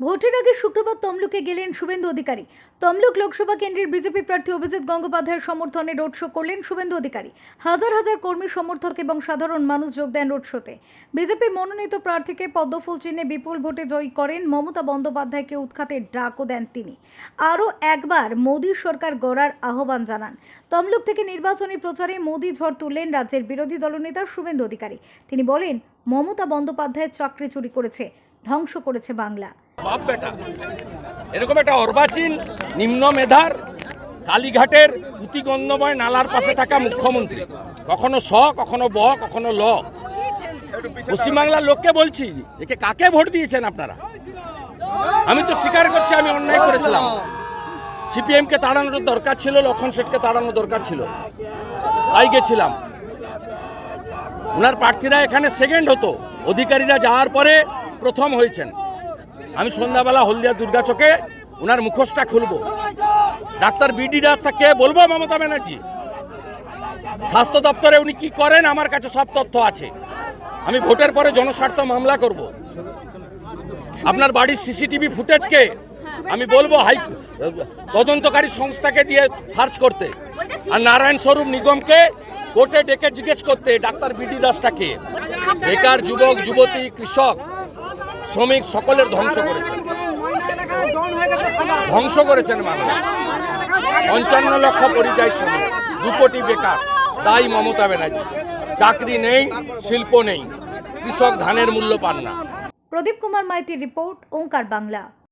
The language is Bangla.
ভোটের আগে শুক্রবার তমলুকে গেলেন শুভেন্দু অধিকারী। তমলুক লোকসভা কেন্দ্রের বিজেপি প্রার্থী অভিজিৎ গঙ্গোপাধ্যায়ের সমর্থনে রোড শো করলেন শুভেন্দু অধিকারী। হাজার হাজার কর্মী সমর্থক এবং সাধারণ মানুষ যোগ দেন রোড শোতে। বিজেপি মনোনীত প্রার্থীকে পদ্মফুল চিহ্নে বিপুল ভোটে জয়ী করেন মমতা বন্দ্যোপাধ্যায়কে উৎখাতের ডাকও দেন তিনি। আরও একবার মোদী সরকার গড়ার আহ্বান জানান। তমলুক থেকে নির্বাচনী প্রচারে মোদী ঝড় তুললেন রাজ্যের বিরোধী দলনেতা শুভেন্দু অধিকারী। তিনি বলেন, মমতা বন্দ্যোপাধ্যায় চাকরি চুরি করেছে ধ্বংস করেছে বাংলা। এরকম একটা অর্বাচীন নিম্ন মেধার কালীঘাটের পুঁতিগন্ধময় নালার পাশে থাকা মুখ্যমন্ত্রী। কখনো স, কখনো ব, কখনো ল। পশ্চিমবাংলার লোককে বলছি, একে কাকে ভোট দিয়েছেন আপনারা? আমি তো স্বীকার করছি, আমি অন্যায় করেছিলাম। সিপিএমকে তাড়ানোর দরকার ছিল, লক্ষণ শেঠকে তাড়ানোর দরকার ছিল। তাই গেছিলাম। ওনার প্রার্থীরা এখানে সেকেন্ড হতো। অধিকারীরা যাওয়ার পরে প্রথম হয়েছেন। আমি সন্ধ্যাবেলা হলদিয়া দুর্গা চকে ওনার মুখোশটা খুলবো। ডাক্তার বিডি কে বলব, মমতা ব্যানার্জি, স্বাস্থ্য দপ্তরে উনি কি করেন, আমার কাছে সব তথ্য আছে। আমি ভোটের পরে জনস্বার্থ মামলা করব। আপনার বাড়ির সিসিটিভি ফুটেজকে আমি বলব হাই তদন্তকারী সংস্থাকে দিয়ে সার্চ করতে। আর নারায়ণ স্বরূপ নিগমকে কোর্টে ডেকে জিজ্ঞেস করতে ডাক্তার বিডি দাসটাকে বেকার যুবক, যুবতী, কৃষক শ্রমিক সকলের ধ্বংস করেছেন। ধ্বংস করেছেন মানুষ। পঞ্চান্ন লক্ষ পরিযায়ী শ্রমিক, দু কোটি বেকার তাই মমতা ব্যানার্জি। চাকরি নেই, শিল্প নেই, কৃষক ধানের মূল্য পান না। প্রদীপ কুমার মাইতির রিপোর্ট, ওঙ্কার বাংলা।